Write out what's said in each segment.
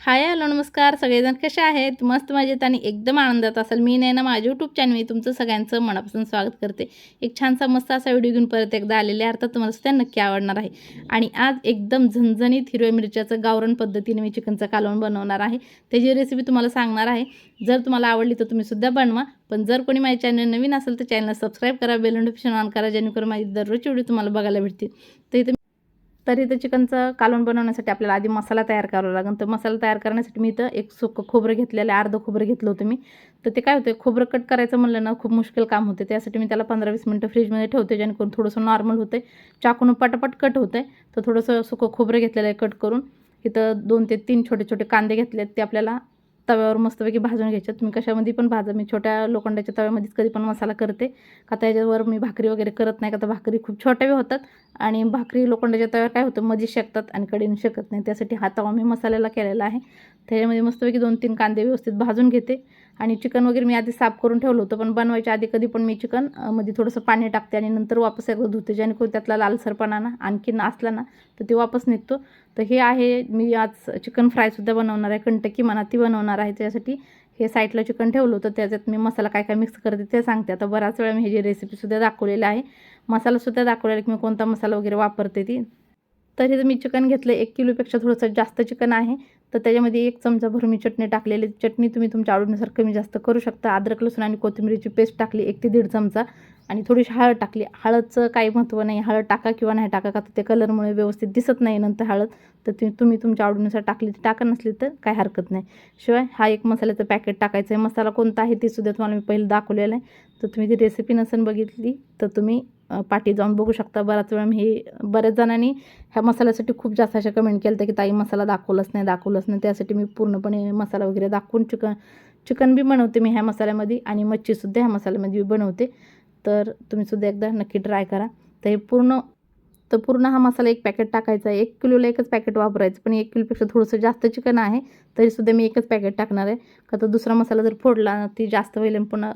Hi hello नमस्कार. सगळेजण कसे आहेत? मस्त मजेत आणि एकदम आनंदात असाल. मी नाही ना माझ्या यूट्यूब चॅनल मी तुमचं सगळ्यांचं मनापासून स्वागत करते. एक छानसा मस्त असा व्हिडिओ घेऊन परत एकदा आलेले अर्थात तुम्हाला सुद्धा नक्की आवडणार आहे. आणि आज एकदम झणझणीत हिरव्या मिरच्याचं गावरण पद्धतीने मी चिकनचं कालवण बनवणार आहे. त्याची रेसिपी तुम्हाला सांगणार आहे. जर तुम्हाला आवडली तर तुम्ही सुद्धा बनवा. पण जर कोणी माझ्या चॅनल नवीन असेल तर चॅनल सबस्क्राईब करा बेल नोटिफिकेशन ऑन करा. जेणेकरून माझी दररोजची व्हिडिओ तुम्हाला बघायला भेटतील. तर इथं तर इथं चिकनचं कालवण बनवण्यासाठी आपल्याला आधी मसाला तयार करावा लागेल. तर मसाला तयार करण्यासाठी मी इथं एक सुकं खोबरं घेतलेलं आहे अर्धं खोबरं घेतलं होतं मी. तर ते काय होतं खोबरं कट करायचं म्हणलं ना खूप मुश्किल काम होते त्यासाठी मी त्याला पंधरा वीस मिनटं फ्रीजमध्ये ठेवते जेणेकरून थोडंसं नॉर्मल होतं चाकून पटापट कट होतं आहे तर थोडंसं सुकं खोबरं घेतलेलं आहे कट करून. इथं दोन ते तीन छोटे छोटे कांदे घेतले आहेत ते आपल्याला तव्यावर मस्तपैकी भाजून घ्यायच्यात तुम्ही कशामध्ये पण भाजा. मी छोट्या लोखंडाच्या तव्यामध्येच कधी पण मसाला करते. का त्याच्यावर मी भाकरी वगैरे करत नाही. का तर भाकरी खूप छोट्या बी होतात. आणि भाकरी लोखंडाच्या तव्यावर काय होतं? मध्ये शेकतात आणि कडेने शकत नाही. त्यासाठी हा तवा मी मसाल्याला केलेला आहे. त्याच्यामध्ये मस्तपैकी दोन तीन कांदे व्यवस्थित भाजून घेते. आणि चिकन वगैरे मी आधी साफ करून ठेवलं होतं पण बनवायच्या आधी कधी पण मी चिकनमध्ये थोडंसं पाणी टाकते आणि नंतर वापस एकदा धुते. जेणेकरून त्यातला लालसरपणा ना आणखीन असला ना तर ते वापस निघतो. तर हे आहे मी आज चिकन फ्रायसुद्धा बनवणार आहे कंटकी म्हणा ती बनवणार आहे. त्यासाठी हे साईडला चिकन ठेवलं होतं त्याच्यात मी मसाला काय काय मिक्स करते ते सांगते. आता बराच वेळा मी हे जे रेसिपीसुद्धा दाखवलेलं आहे मसालासुद्धा दाखवलेला की मी कोणता मसाला वगैरे वापरते ती. तर हे मी चिकन घेतलं. एक किलोपेक्षा थोडंसं जास्त चिकन आहे. तर त्याच्यामध्ये एक चमचा भरून मी चटणी टाकलेली चटणी तुम्ही तुमच्या आवडीनुसार कमी जास्त करू शकता. अद्रक लसूण आणि कोथिंबीरीची पेस्ट टाकली. एक ते दीड चमचा. आणि थोडीशी हळद टाकली. हळदचं काही महत्त्व नाही. हळद टाका किंवा नाही टाका का तर ते कलरमुळे व्यवस्थित दिसत नाही नंतर हळद. तर तुम्ही तुम्ही तुमच्या आवडीनुसार टाकली. ती टाका नसली तर काही हरकत नाही. शिवाय हा एक मसाल्याचं पॅकेट टाकायचं आहे मसाला कोणता आहे ते सुद्धा तुम्हाला मी पहिलं दाखवलेलं आहे. तर तुम्ही ती रेसिपी नसेल बघितली तर तुम्ही पाठी जाऊन बघू शकता. बराच वेळा मी हे बऱ्याच जणांनी ह्या मसाल्यासाठी खूप जास्त अशा कमेंट केलं की ताई मसाला दाखवलंच नाही दाखवलंच नाही. त्यासाठी मी पूर्णपणे मसाला वगैरे दाखवून चिकन चिकन बी बनवते मी ह्या मसाल्यामध्ये आणि मच्छीसुद्धा ह्या मसाल्यामध्ये बी बनवते. तर तुम्हीसुद्धा एकदा नक्की ट्राय करा. तर हे पूर्ण तर पूर्ण हा मसाला एक पॅकेट टाकायचा. आहे एक किलोला एकच पॅकेट वापरायचं. पण एक किलोपेक्षा थोडंसं जास्त चिकन आहे तरीसुद्धा मी एकच पॅकेट टाकणार आहे. का तर दुसरा मसाला जर फोडला ती जास्त होईल पुन्हा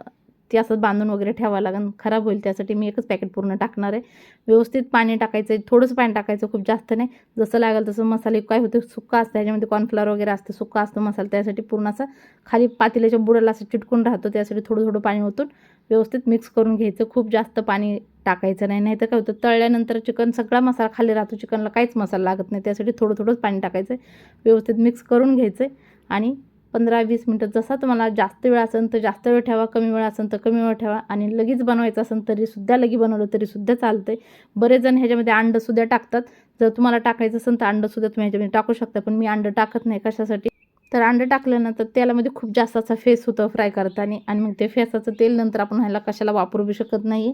ती असं बांधून वगैरे ठेवावं लागेल खराब होईल त्यासाठी मी एकच पॅकेट पूर्ण टाकणार आहे. व्यवस्थित पाणी टाकायचं आहे थोडंसं पाणी टाकायचं खूप जास्त नाही. जसं लागेल तसं मसाले काय होतं सुक्का असतं त्याच्यामध्ये कॉर्नफ्लॉवर वगैरे असतं सुक्का असतो मसाला. त्यासाठी पूर्ण असं खाली पातेल्याच्या बुडाला असं चिटकून राहतो. त्यासाठी थोडं थोडं पाणी ओतून व्यवस्थित मिक्स करून घ्यायचं. खूप जास्त पाणी टाकायचं नाही. नाही तर काय होतं तळल्यानंतर चिकन सगळा मसाला खाली राहतो. चिकनला काहीच मसाला लागत नाही. त्यासाठी थोडं थोडंच पाणी टाकायचं आहे व्यवस्थित मिक्स करून घ्यायचं आहे आणि पंधरा वीस मिनटं जसा तुम्हाला जास्त वेळ असेल तर जास्त वेळ ठेवा कमी वेळ असेल तर कमी वेळ ठेवा आणि लगेच बनवायचं असेल तरीसुद्धा लगी बनवलं तरीसुद्धा चालतं आहे बरेच जण ह्याच्यामध्ये अंडंसुद्धा टाकतात. जर तुम्हाला टाकायचं असेल तर अंडंसुद्धा तुम्ही ह्याच्यामध्ये टाकू शकता पण मी अंडं टाकत नाही कशासाठी? तर अंडं टाकलं ना तर तेलामध्ये खूप जास्त असा फेस होतं फ्राय करताना. आणि मग ते फेसाचं तेल नंतर आपण ह्याला कशाला वापरू बी शकत नाही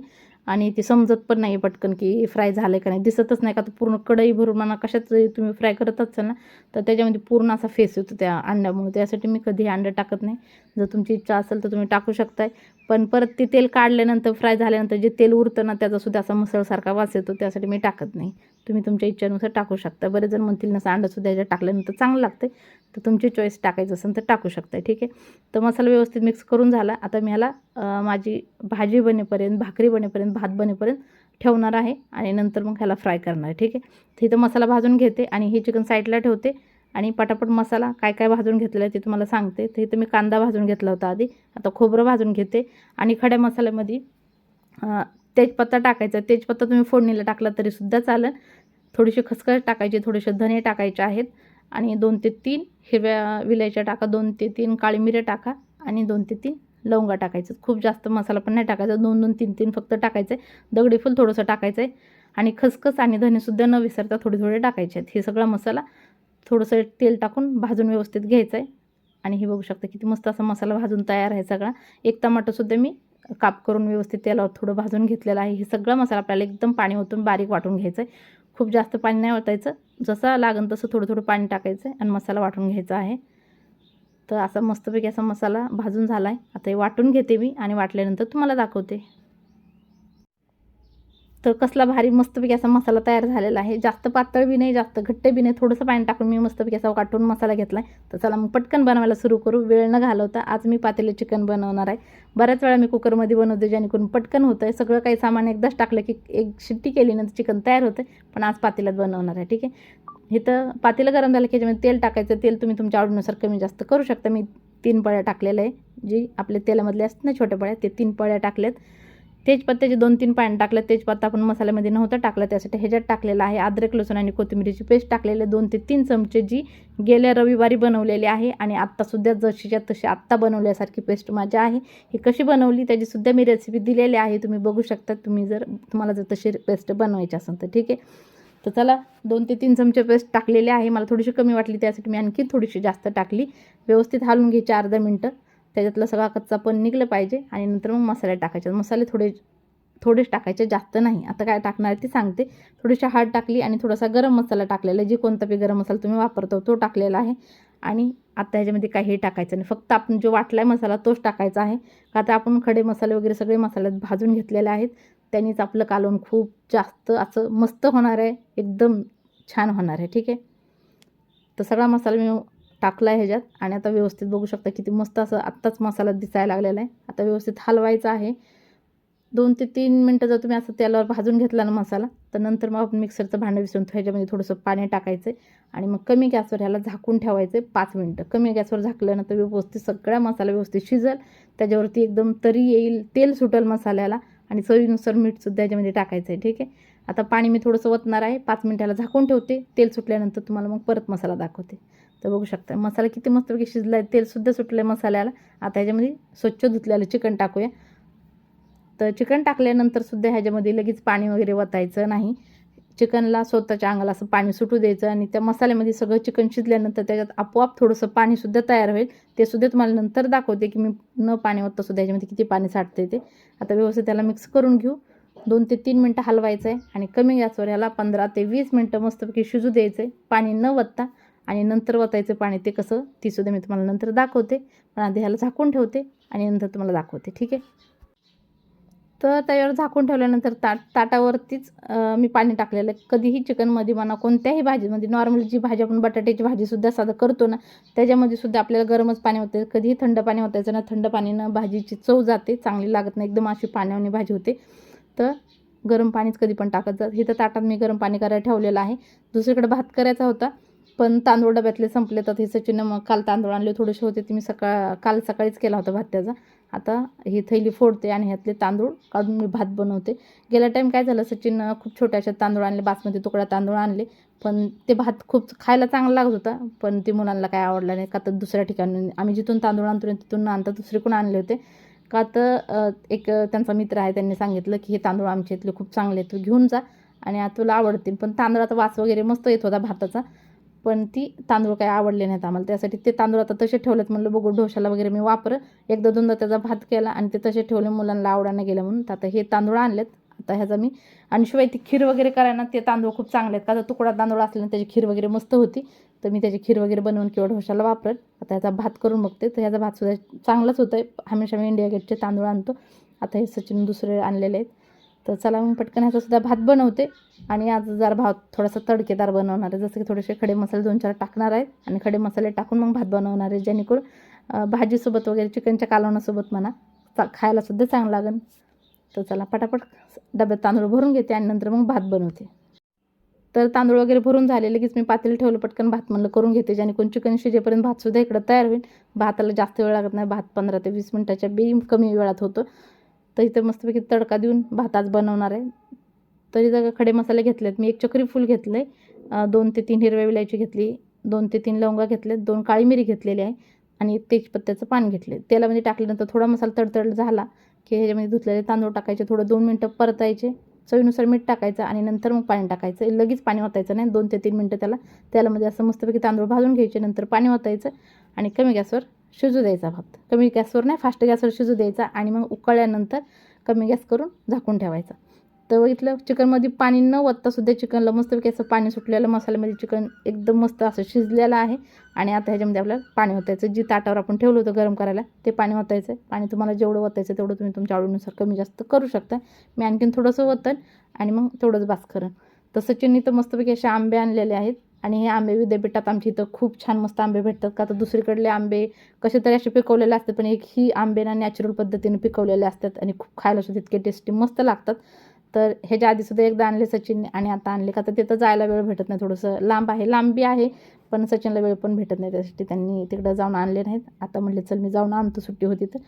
आणि ते समजत पण नाही पटकन की फ्राय झालं का नाही. दिसतच नाही का तर पूर्ण कढई भरून म्हणा कशाच तुम्ही फ्राय करत असाल ना तर त्याच्यामध्ये पूर्ण असा फेस येतो त्या अंड्यामुळे. त्यासाठी मी कधी अंडं टाकत नाही. जर तुमची इच्छा असेल तर तुम्ही टाकू शकताय. पण परत ते तेल काढल्यानंतर फ्राय झाल्यानंतर जे तेल उरतं ना त्याचासुद्धा असा मुसळसारखा वास येतो. त्यासाठी मी टाकत नाही. तुम्ही तुमच्या इच्छेनुसार टाकू शकता. बरेच जण म्हणतील नसं अंडंसुद्धा याच्यात टाकल्यानंतर चांगलं लागतं तर तुमची चॉईस टाकायचं असेल तर टाकू शकता ठीक आहे? तर मसाला व्यवस्थित मिक्स करून झाला. आता मी ह्याला माझी भाजी बनेपर्यंत भाकरी बनेपर्यंत भात बनेपर्यंत ठेवणार आहे आणि नंतर मग ह्याला फ्राय करणार आहे ठीक आहे? तर इथं मसाला भाजून घेते आणि हे चिकन साईडला ठेवते आणि पटापट मसाला काय काय भाजून घेतलेला आहे ते तुम्हाला सांगते. तर इथं मी कांदा भाजून घेतला होता आधी. आता खोबरं भाजून घेते आणि खड्या मसाल्यामध्ये तेजपत्ता टाकायचा. तेजपत्ता तुम्ही फोडणीला टाकला तरीसुद्धा चालेल. थोडीशी खसखस टाकायची थोडेसे धने टाकायचे आहेत आणि दोन ते तीन हिरव्या विलायच्या टाका दोन ते तीन काळी मिरे टाका आणि दोन ते तीन लवंगा टाकायचं. खूप जास्त मसाला पण नाही टाकायचा. दोन दोन तीन तीन फक्त टाकायचं. आहे दगडी फुल थोडंसं टाकायचं आहे आणि खसखस आणि धनेसुद्धा न विसरता थोडे थोडे टाकायचे आहेत. हे सगळा मसाला थोडंसं तेल टाकून भाजून व्यवस्थित घ्यायचं आहे आणि हे बघू शकता किती मस्त असा मसाला भाजून तयार आहे सगळा. एक टमाटोसुद्धा मी काप करून व्यवस्थित तेलावर थोडं भाजून घेतलेलं आहे. हे सगळा मसाला आपल्याला एकदम पाणी ओतून बारीक वाटून घ्यायचं आहे खूप जास्त पाणी नाही ओतायचं. जसं लागेल तसं थोडं थोडं पाणी टाकायचं आहे आणि मसाला वाटून घ्यायचा आहे. तर असा मस्तपैकी असा मसाला भाजून झाला आहे आता हे वाटून घेते मी आणि वाटल्यानंतर तुम्हाला दाखवते. तर कसला भारी मस्तपैकी असा मसाला तयार झालेला आहे. जास्त पातळ बी नाही जास्त घट्ट बी नाही. थोडंसं पाणी टाकून मी मस्तपैकी असा वाटून मसाला घेतला आहे तर चला मग पटकन बनवायला सुरू करू. वेळ न घालवता आज मी पातेले चिकन बनवणार आहे. बऱ्याच वेळा मी कुकरमध्ये बनवते जेणेकरून पटकन होतं आहे सगळं काही सामान एकदाच टाकलं की एक शिट्टी केली ना चिकन तयार होतं पण आज पातेल्यात बनवणार आहे ठीक आहे? इथं पातेलं गरम झालं की याच्यामध्ये तेल टाकायचं. तेल तुम्ही तुमच्या आवडीनुसार कमी जास्त करू शकता. मी तीन पळ्या टाकलेल्या आहे. जी आपल्या तेलामधले असतात ना छोट्या पळ्या ते तीन पळ्या टाकल्यात. तेजपत्त्याचे दोन तीन पाणी टाकलं तेजपत्ता आपण मसाल्यामध्ये नव्हता टाकला त्यासाठी ह्याच्यात टाकलेला आहे अद्रक लसूण आणि कोथिंबीरीची पेस्ट टाकलेले दोन ते तीन चमचे जी गेल्या रविवारी बनवलेली आहे आणि आत्तासुद्धा जशीच्या तशी आत्ता बनवल्यासारखी पेस्ट माझी आहे. ही कशी बनवली त्याचीसुद्धा मी रेसिपी दिलेली आहे. तुम्ही बघू शकता तुम्ही जर तुम्हाला जर तशी पेस्ट बनवायची असेल तर ठीक आहे? तर चला दोन ते तीन चमचे पेस्ट टाकलेले आहे. मला थोडीशी कमी वाटली त्यासाठी मी आणखी थोडीशी जास्त टाकली. व्यवस्थित हालून घ्यायची अर्धा मिनटं. त्याच्यातलं सगळा कच्चा पण निघलं पाहिजे आणि नंतर मग मसाले टाकायचे. मसाले थोडे थोडेच टाकायचे जास्त नाही. आता काय टाकणार आहे ते सांगते. थोडीशी हळद टाकली आणि थोडासा गरम मसाला टाकलेला आहे. जे कोणता बी गरम मसाला तुम्ही वापरतो तो टाकलेला आहे. आणि आता ह्याच्यामध्ये काही टाकायचं नाही. फक्त आपण जो वाटला आहे मसाला तोच टाकायचा आहे. का आता आपण खडे मसाले वगैरे सगळे मसाल्यात भाजून घेतलेले आहेत. त्यांनीच आपलं कालवण खूप जास्त असं मस्त होणार आहे. एकदम छान होणार आहे. ठीक आहे? तर सगळा मसाला मी टाकला आहे ह्याच्यात. आणि आता व्यवस्थित बघू शकता किती मस्त असं आत्ताच मसाला दिसायला लागलेला आहे. आता व्यवस्थित हलवायचा आहे. दोन ते तीन मिनटं जर तुम्ही असं तेलावर भाजून घेतला ना मसाला तर नंतर मग आपण मिक्सरचं भांडं विसरून ह्याच्यामध्ये थोडंसं पाणी टाकायचं आणि मग कमी गॅसवर ह्याला झाकून ठेवायचं पाच मिनटं. कमी गॅसवर झाकलं ना तर व्यवस्थित सगळा मसाला व्यवस्थित शिजल. त्याच्यावरती एकदम तरी येईल तेल सुटेल मसाल्याला. आणि चवीनुसार मीठसुद्धा याच्यामध्ये टाकायचं आहे ठीक आहे? आता पाणी मी थोडंसं वतणार आहे. पाच मिनटाला झाकून ठेवते. तेल सुटल्यानंतर तुम्हाला मग परत मसाला दाखवते. तर बघू शकता मसाला किती मस्तपैकी शिजला आहे तेलसुद्धा सुटलं आहे मसाल्याला. आता ह्याच्यामध्ये स्वच्छ धुतलेलं चिकन टाकूया. तर चिकन टाकल्यानंतरसुद्धा ह्याच्यामध्ये लगेच पाणी वगैरे वतायचं नाही. चिकनला स्वतःच्या अंगाला असं पाणी सुटू द्यायचं आणि त्या मसाल्यामध्ये सगळं चिकन शिजल्यानंतर त्याच्यात आपोआप थोडंसं पाणीसुद्धा तयार होईल. ते सुद्धा तुम्हाला नंतर दाखवते की मी न पाणी वत्ता सुद्धा ह्याच्यामध्ये किती पाणी साठते ते. आता व्यवस्थित त्याला मिक्स करून घेऊ. दोन ते तीन मिनटं हलवायचं आहे आणि कमी गॅसवर ह्याला पंधरा ते वीस मिनटं मस्तपैकी शिजू द्यायचं आहे पाणी न वत्ता आणि नंतर वतायचं पाणी ते कसं तीसुद्धा मी तुम्हाला नंतर दाखवते. पण आधी ह्याला झाकून ठेवते आणि नंतर तुम्हाला दाखवते ठीक आहे? तर त्यावर झाकून ठेवल्यानंतर ताट ताटावरतीच मी पाणी टाकलेलं आहे. कधीही चिकनमध्ये म्हणा कोणत्याही भाजीमध्ये नॉर्मल जी भाजी आपण बटाट्याची भाजीसुद्धा साधं करतो ना त्याच्यामध्ये सुद्धा आपल्याला गरमच पाणी होतं. कधीही थंड पाणी होतायचं ना थंड पाणीनं भाजीची चव जाते चांगली लागत नाही. एकदम अशी पाण्यावानी भाजी होते. तर गरम पाणीच कधी पण टाकत जात. इथं ताटात मी गरम पाणी करायला ठेवलेलं आहे. दुसरीकडे भात करायचा होता पण तांदूळ डब्यातले संपले तर हे सचिननं मग काल तांदूळ आणले थोडेसे होते. ते मी सकाळ काल सकाळीच केला होता भात त्याचा. आता ही थैली फोडते आणि ह्यातले तांदूळ काढून मी भात बनवते. गेल्या टाईम काय झालं सचिननं खूप छोट्या अशा तांदूळ आणले बासमती तुकडा तांदूळ आणले. पण ते भात खूप खायला चांगला लागत होता पण ते मुलांना काय आवडलं नाही. का तर दुसऱ्या ठिकाणी आम्ही जिथून तांदूळ आणतो तिथून आणता दुसरीकडून आणले होते. का तर एक त्यांचा मित्र आहे त्यांनी सांगितलं की हे तांदूळ आमच्या इथले खूप चांगले तू घेऊन जा. आणि तुला आवडतील. पण तांदळाचा वास वगैरे मस्त येत होता भाताचा. पण ती तांदूळ काही आवडले नाहीत आम्हाला. त्यासाठी ते तांदूळ आता तसे ठेवलेत म्हणलं बघू ढोशाला वगैरे मी वापर. एकदा दोनदा त्याचा भात केला आणि ते तसे ठेवले मुलांना आवडायला गेलं म्हणून. तर आता हे तांदूळ आणलेत. आता ह्याचा मी आणि शिवाय ती खीर वगैरे करायला ते तांदूळ खूप चांगले आहेत. का तर तुकडा तांदूळ असल्याने त्याची खीर वगैरे मस्त होती. तर मी त्याची खीर वगैरे बनवून किंवा ढोशाला वापरेल. आता ह्याचा भात करून बघते. तर ह्याचा भातसुद्धा चांगलाच होतं आहे हमेशा मी इंडिया गेटचे तांदूळ आणतो. आता हे सचिन दुसरे आणलेले आहेत. तर चला मग पटकन ह्याचा सुद्धा भात बनवते. आणि आज जरा भात थोडासा तडकेदार बनवणार आहे. जसं की थोडेसे खडे मसाले दोन चार टाकणार आहेत. आणि खडे मसाले टाकून मग भात बनवणार आहे. जेणेकरून भाजीसोबत वगैरे चिकनच्या कालवणासोबत म्हणा चा खायलासुद्धा चांगलं लागेल तर चला पटापट डब्यात तांदूळ भरून घेते आणि नंतर मग भात बनवते. तर तांदूळ वगैरे भरून झाले लगेच मी पातेलं ठेवलं पटकन भात म्हणलं करून घेते. जेणेकरून चिकन शिजेपर्यंत भातसुद्धा इकडं तयार होईल. भाताला जास्त वेळ लागत नाही भात पंधरा ते वीस मिनटाच्या बी कमी वेळात होतो. तर इथं मस्तपैकी तडका देऊन भात आज बनवणार आहे. तरी जर खडे मसाले घेतलेत. मी एक चक्री फूल घेतलं आहे दोन ते तीन हिरव्या विलायची घेतली दोन ते तीन लवंगा घेतलेत दोन काळी मिरी घेतलेली आहे आणि एक तेजपत्त्याचं पान घेतले म्हणजे तेलामध्ये टाकल्यानंतर थोडा मसाला तडतड झाला की ह्याच्यामध्ये धुतलेले तांदूळ टाकायचे थोडं दोन मिनटं परतायचे. चवीनुसार मीठ टाकायचं आणि नंतर मग पाणी टाकायचं. लगेच पाणी ओतायचं नाही. दोन ते तीन मिनटं त्याला तेलामध्ये म्हणजे असं मस्तपैकी तांदूळ भाजून घ्यायचे नंतर पाणी ओतायचं आणि कमी गॅसवर शिजू द्यायचा भात. कमी गॅसवर नाही फास्ट गॅसवर शिजू द्यायचा आणि मग उकळल्यानंतर कमी गॅस करून झाकून ठेवायचा. तर इथलं चिकनमध्ये पाणी न वत्तासुद्धा चिकनला मस्तपैकी असं पाणी सुटलेलं मसाल्यामध्ये चिकन एकदम मस्त असं शिजलेलं आहे. आणि आता ह्याच्यामध्ये आपल्याला पाणी ओतायचं जी ताटावर आपण ठेवलं होतं गरम करायला ते पाणी ओतायचं पाणी तुम्हाला जेवढं ओतायचं तेवढं तुम्ही तुमच्या आवडीनुसार कमी जास्त करू शकता. मी आणखीन थोडंसं ओतन आणि मग तेवढंच बास करेन तसं चिन्नी तर मस्तपैकी असे आंबे आणलेले आहेत. आणि हे आंबे विद्यापीठात आमच्या इथं खूप छान मस्त आंबे भेटतात. का तर दुसरीकडले आंबे कसे तरी असे पिकवलेले असतात पण एक ही आंबे ना नॅचरल पद्धतीने पिकवलेले असतात आणि खूप खायला सुद्धा इतके टेस्टी मस्त लागतात. तर ह्याच्या आधीसुद्धा एकदा आणले सचिन आणि आता आणले का तर तिथं जायला वेळ भेटत नाही थोडंसं लांब आहे. लांबी आहे पण सचिनला वेळ पण भेटत नाही त्यासाठी त्यांनी तिकडं जाऊन आणले नाहीत. आता म्हणले चल मी जाऊन आणतो सुट्टी होती तर.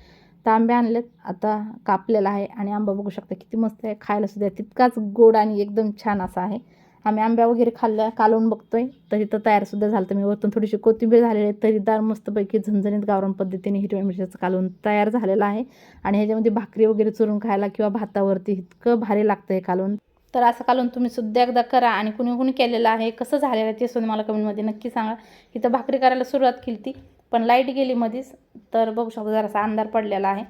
तर आंबे आणलेत. आता कापलेला आहे आणि आंबा बघू शकता किती मस्त आहे. खायला सुद्धा तितकाच गोड आणि एकदम छान असा आहे. आम्ही आंब्या वगैरे खाल्ल्या कालवून बघतोय. तर इथं तयारसुद्धा झालं तर मी वरतून थोडीशी कोथिंबीर झालेली आहे. तरीदार मस्तपैकी झणझणीत गावरान पद्धतीने हिरव्या मिरच्याचं कालवून तयार झालेलं आहे. आणि ह्याच्यामध्ये भाकरी वगैरे चुरून खायला किंवा भातावरती इतकं भारी लागतं हे कालवून. तर असं कालवून तुम्ही सुद्धा एकदा करा. आणि कुणी कुणी केलेलं आहे कसं झालेलं आहे ते सुद्धा मला कमेंटमध्ये नक्की सांगा. इथं भाकरी करायला सुरुवात केली ती पण लाइट गेली मध्येच तर बघू शकतो जरासा अंधार पडलेला आहे.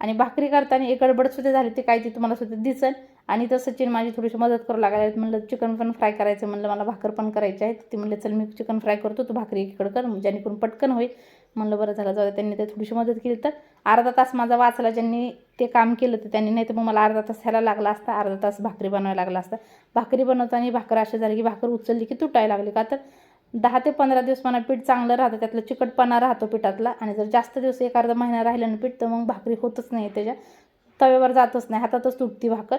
आणि भाकरी करताना एक गडबडसुद्धा झाली ती काय ती तुम्हाला सुद्धा दिसेल. आणि तर सचिन माझी थोडीशी मदत करू लागले. म्हणलं चिकन पण फ्राय करायचं. म्हणलं मला भाकर पण करायची आहे. ती म्हणलं चल मी चिकन फ्राय करतो. तू भाकरी इकडं कर. जेणेकरून पटकन होईल. म्हणलं बरं झालं. जाऊ त्यांनी ते थोडीशी मदत केली. तर अर्धा तास माझा वाचला. ज्यांनी ते काम केलं तर त्यांनी नाही तर मग मला अर्धा तास ह्याला लागला असता. अर्धा तास भाकरी बनवायला लागला असता. भाकरी बनवताना भाकर अशी झाली की भाकर उचलली की तुटायला लागली का? तर दहा ते पंधरा दिवस मला पीठ चांगलं राहतं. त्यातलं चिकटपणा राहतो पिठातला. आणि जर जास्त दिवस एक अर्धा महिना राहिलं ना पीठ तर मग भाकरी होतच नाही त्याच्या. तव्यावर जातच नाही. हातातच तुटती भाकर.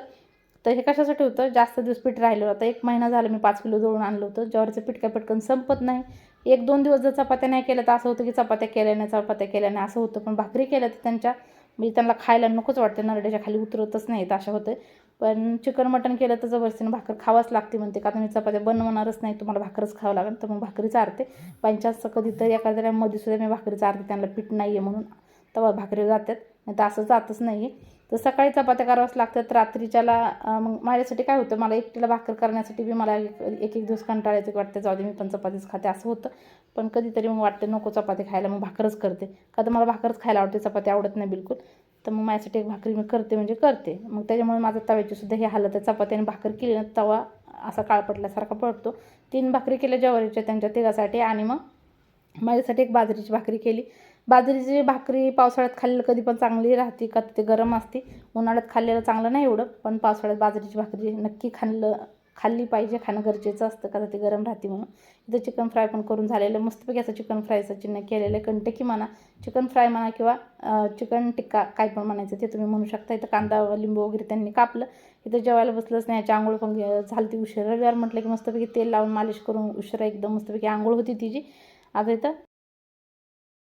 तर हे कशासाठी होतं? जास्त दिवस पीठ राहिलं होतं. एक महिना झाला मी पाच किलो जोडून आणलं होतं. ज्वारीचं पीठ काय पटकन संपत नाही. एक दोन दिवस जर चपात्या नाही केल्या तर असं होतं की चपात्या केल्याने चपात्या केल्याने असं होतं. पण भाकरी केल्या तर त्यांच्या म्हणजे त्यांना खायला नकोच वाटते. नरड्याच्या खाली उतरतच नाही तर अशा होतं. पण चिकन मटण केलं तर जबरदस्तीनं भाकर खावाच लागते म्हणते. का तर मी चपात्या बनवणारच नाही. तुम्हाला भाकरच खावं लागेल. तर मग भाकरी चारते. पंचास कधीतरी एखाद्या मध्ये सुद्धा मी भाकरी चारते. त्यांना पीठ नाही आहे म्हणून. तेव्हा भाकरी जातात. नाही तर असं जातच नाही आहे तर सकाळी चपात्या कराव्याच लागतात रात्रीच्याला मग माझ्यासाठी काय होतं मला एकटीला भाकर करण्यासाठी बी मला एक एक दिवस कंटाळायचं की वाटतं जाऊ दे मी पण चपातीच खाते असं होतं. पण कधीतरी मग वाटते नको चपाती खायला मग भाकरच करते. का तर मला भाकरच खायला आवडते चपाती आवडत नाही बिलकुल. तर मग माझ्यासाठी एक भाकरी मी करते म्हणजे करते. मग त्याच्यामुळे माझं तव्याची सुद्धा हे हालत आहे. चपात्याने भाकर केली ना तवा असा काळपटल्यासारखा पडतो. तीन भाकरी केल्या ज्वारीच्या त्यांच्या तिघासाठी. आणि मग माझ्यासाठी एक बाजरीची भाकरी केली. बाजरीची भाकरी पावसाळ्यात खाल्लेलं कधी पण चांगली राहते का ते गरम असते. उन्हाळ्यात खाल्लेलं चांगलं नाही एवढं पण पावसाळ्यात बाजरीची भाकरी नक्की खाल्लं खाल्ली पाहिजे खाणं गरजेचं असतं का तर ते गरम राहते म्हणून. इथं चिकन फ्राय पण करून झालेलं मस्तपैकी असं चिकन फ्रायचं चिन्ह केलेलं आहे. कंटकी म्हणा चिकन फ्राय म्हणा किंवा चिकन टिक्का काय पण म्हणायचं ते तुम्ही म्हणू शकता. इथं कांदा लिंबू वगैरे त्यांनी कापलं. इथं जेवायला बसलंच नाही याची आंघोळ पण झालती उशीर. रविवार म्हटलं की मस्तपैकी तेल लावून मालिश करून उशिरा एकदम मस्तपैकी आंघोळ होती तिची. आता इथं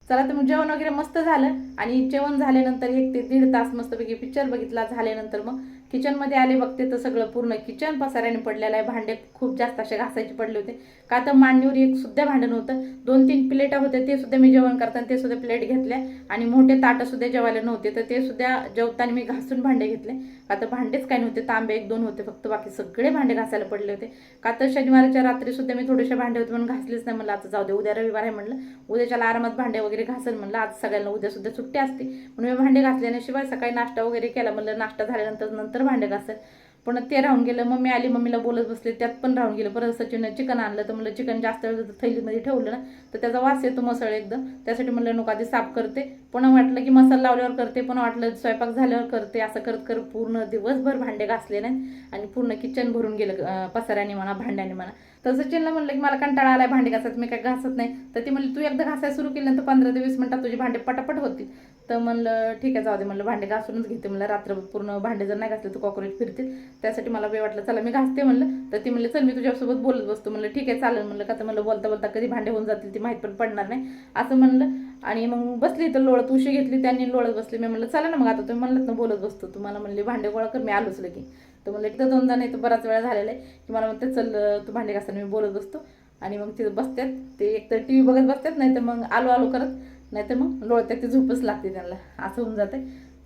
चला तर मग जेवण वगैरे मस्त झालं. आणि जेवण झाल्यानंतर एक ते दीड तास मस्तपैकी पिक्चर बघितला. झाल्यानंतर मग किचनमध्ये आले बघते तर सगळं पूर्ण किचन पसाऱ्याने पडलेलं आहे. भांडे खूप जास्त असे घासायचे पडले होते. का तर मांडणीवर एक सुद्धा भांडण होतं दोन तीन प्लेटा होते ते सुद्धा मी जेवण करताना ते सुद्धा प्लेट घेतल्या. आणि मोठे ताटं सुद्धा जेवायला नव्हते. तर ते सुद्धा जेवताना मी घासून भांडे घेतले. का तर भांडेच काही नव्हते तांबे एक दोन होते फक्त बाकी सगळे भांडे घासायला पडले होते. का तर शनिवारच्या रात्रीसुद्धा मी थोडेसे भांडे होते म्हणून घासलेच नाही म्हणलं आता जाऊ दे उद्या रविवार आहे म्हणलं उद्याच्याला आरामात भांडे वगैरे घासेल म्हणलं आज सगळ्यांना उद्यासुद्धा सुट्टी असते. म्हणून मी भांडे घासल्याने शिवाय सकाळी नाश्ता वगैरे केला म्हणलं नाश्ता झाल्यानंतर नंतर भांडे घासेल पण ते राहून गेलं मम्मी आली मम्मीला बोलत बसले त्यात पण राहून गेलं. परत सचिननं चिकन आणलं तर म्हणलं चिकन जास्त वेळ जर थैलीमध्ये ठेवलं ना तर त्याचा वास येतो मसळ एकदम. त्यासाठी म्हणलं नको आधी साफ करते. पण वाटलं की मसाला लावल्यावर करते पण वाटलं स्वयंपाक झाल्यावर करते. असं करत करत पूर्ण दिवसभर भांडे घासले नाहीत आणि पूर्ण किचन भरून गेलं पसाऱ्याने म्हणा भांड्याने म्हणा. तर सचिनला म्हणलं की मला कंटाळा आलाय भांडे घासायचं मी काय घासत नाही. तर ती म्हणली तू एकदा घासायला सुरू केलं तर पंधरा ते वीस मिनिटात तुझे भांडे पटापट होतील. तर म्हणलं ठीक आहे जाऊ दे. म्हणलं भांडे घासूनच घेते. म्हणलं रात्र पूर्ण भांडे जर नाही घासले तर कॉक्रोच फिरतील. त्यासाठी मला वेळ वाटलं चला मी घासते. म्हणलं तर ती म्हणलं चल मी तुझ्यासोबत बोलत बसतो. म्हणलं ठीक आहे चालेल. म्हणलं का तर म्हणलं बोलता बोलता कधी भांडे होऊन जातील ती माहीत पण पडणार नाही. असं म्हणलं आणि मग बसली तर लोळत उशी घेतली त्यांनी लोळत बसली. मी म्हणलं चला ना मग आता तुम्ही म्हणलं ना बोलत बसतो. तुम्हाला म्हणले भांडे गोळा कर मी आलोच लगी तर म्हणलं एकदा दोनदा नाही तर बराच वेळा झालेला आहे. की मला म्हणते चल तू भांडे घासताना मी बोलत बसतो. आणि मग तिथं बसतात ते एकतर टी व्ही बघत बसतात नाही तर मग आलो आलो करत. नाही तर मग लोळत्या ते झोपच लागते त्यांना. असं होऊन जाते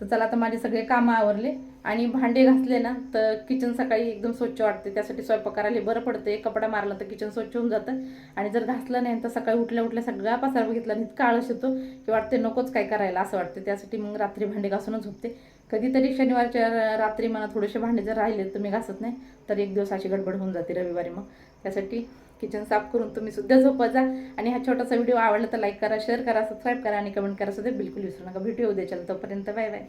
तर चला आता माझे सगळे कामं आवरले. आणि भांडे घासले ना तर किचन सकाळी एकदम स्वच्छ वाटते. त्यासाठी स्वयंपाक करायला बरं पडतं कपडा मारला तर किचन स्वच्छ होऊन जातं. आणि जर घासलं नाही तर सकाळी उठल्या उठल्या सगळा पसार बघितला आणि इतका आळस येतो की वाटते नकोच काय करायला असं वाटते त्यासाठी मग रात्री भांडे घासूनच झोपते. कधीतरी शनिवारच्या रात्री मला थोडेसे भांडे जर राहिले तर मी घासत नाही. तर एक दिवस अशी गडबड होऊन जाते रविवारी मग. त्यासाठी किचन साफ करून तुम्ही सुद्धा झोपा जा. आणि हा छोटासा व्हिडिओ आवडला तर लाईक करा शेअर करा सबस्क्राईब करा आणि कमेंट करा सुद्धा बिलकुल विसरू नका. व्हिडिओ उद्या चल तोपर्यंत बाय बाय.